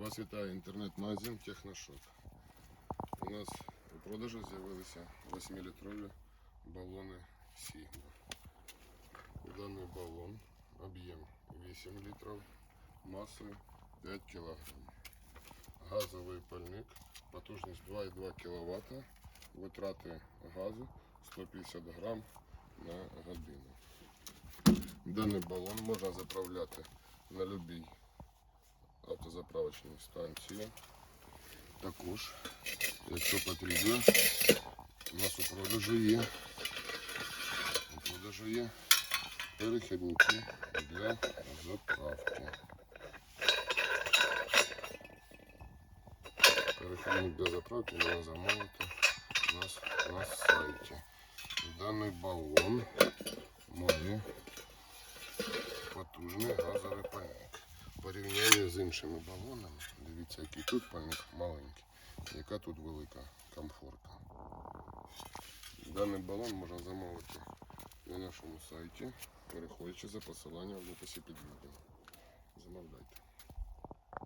Вас вітає інтернет-магазин Техношок. У нас у продажу з'явилися 8-літрові балони Sigma. Даний балон об'єм 8 літрів, масою 5 кг. Газовий пальник, потужність 2,2 кВт, витрати газу 150 грам на годину. Даний балон можна заправляти на будь-якій автозаправочній станції. Також, якщо потрібно, у нас у продажу є, у продажу є перехідники для заправки. Перехідник для заправки можна замовити у нас на сайті. Даний балон має потужний газовий пальник. В порівнянні З іншими балонами, дивіться, який тут пальник маленький, яка тут велика комфорта. Даний балон можна замовити на нашому сайті, переходячи за посиланням в описі під відео.